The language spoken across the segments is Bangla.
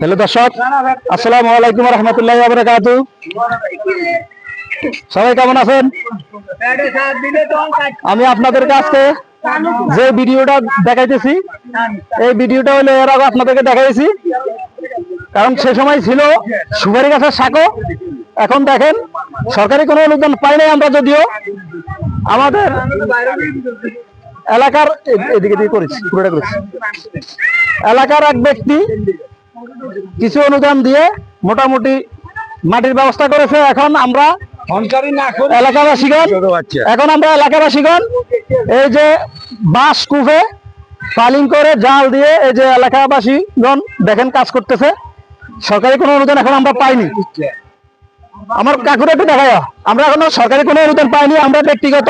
হ্যালো দর্শক, আসসালামু আলাইকুম রহমতুল্লাহ বাবরাকাতু সবাই কেমন আছেন? আমি আপনাদের কাছে যে ভিডিওটা দেখাইতেছি, এই ভিডিওটা হলো এর আগে আপনাদেরকে দেখাইছি। কারণ সে সময় ছিল সুপারি গাছের শাকো এখন দেখেন, সরকারি কোনো অনুদান পাই নাই আমরা যদিও। আমাদের এলাকার এদিকে করেছি এলাকার এক ব্যক্তি কিছু অনুদান দিয়ে মোটামুটি মাটির ব্যবস্থা করেছে। এখন আমরা এলাকাবাসীগণ, এখন আমরা এলাকাবাসীগণ, এই যে বাঁশ কুফে ফালিং করে জাল দিয়ে এই যে এলাকাবাসীগণ দেখেন কাজ করতেছে। সরকারি কোনো অনুদান এখন আমরা পাইনি। আমার কাকুরা একটু দেখায় আমরা এখনও সরকারি কোনো অনুদান পাইনি। আমরা ব্যক্তিগত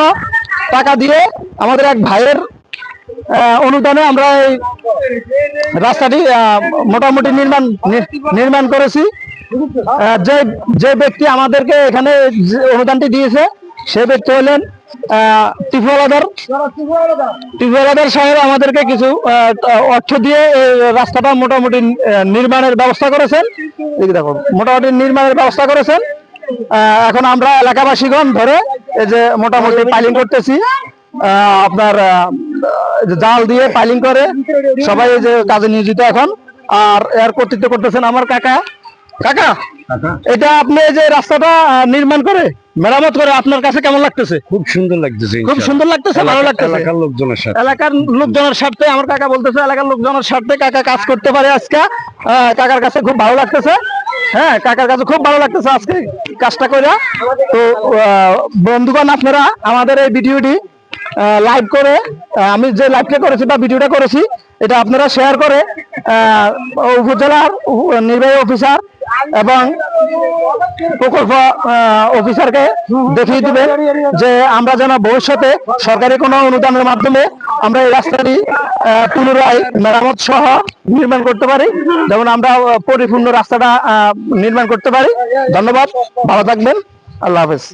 টাকা দিয়ে আমাদের এক ভাইয়ের অনুদানে আমরা এই রাস্তাটি মোটামুটি নির্মাণ নির্মাণ করেছি। যে যে ব্যক্তি আমাদেরকে এখানে অনুদানটি দিয়েছে, সে ব্যক্তি হলেন আমাদেরকে কিছু অর্থ দিয়ে এই রাস্তাটা মোটামুটি নির্মাণের ব্যবস্থা করেছেন। দেখো মোটামুটি নির্মাণের ব্যবস্থা করেছেন। এখন আমরা এলাকাবাসীগণ ধরে এই যে মোটামুটি পাইলিং করতেছি আপনার জাল দিয়ে পাইলিং করে সবাই এই যে কাজে নিয়োজিত এখন। আর এর কর্তৃত্ব করতেছেন আমার কাকা। কাকা এটা আপনি এই যে রাস্তাটা নির্মাণ করে মেরামত করে আপনার কাছে কেমন লাগতেছে? খুব সুন্দর লাগতেছে খুব সুন্দর লাগতেছে ভালো লাগতেছে। এলাকার লোকজনের সাথে। এলাকার লোকজনের স্বার্থে আমার কাকা বলতেছে এলাকার লোকজনের স্বার্থে কাকা কাজ করতে পারে আজকে। কাকার কাছে খুব ভালো লাগতেছে। হ্যাঁ কাকার কাছে খুব ভালো লাগতেছে আজকে কাজটা করে তো বন্ধুগণ, আপনারা আমাদের এই ভিডিওটি লাইভ করে আমি যে লাইভটা করেছি বা ভিডিওটা করেছি, এটা আপনারা শেয়ার করে উপজেলার নির্বাহী অফিসার এবং প্রকল্প অফিসারকে দেখিয়ে দিবে যে আমরা যেন ভবিষ্যতে সরকারি কোনো অনুদানের মাধ্যমে আমরা এই রাস্তাটি পুনরায় মেরামত সহ নির্মাণ করতে পারি। যেমন আমরা পরিপূর্ণ রাস্তাটা নির্মাণ করতে পারি। ধন্যবাদ। ভালো থাকবেন। আল্লাহ হাফেজ।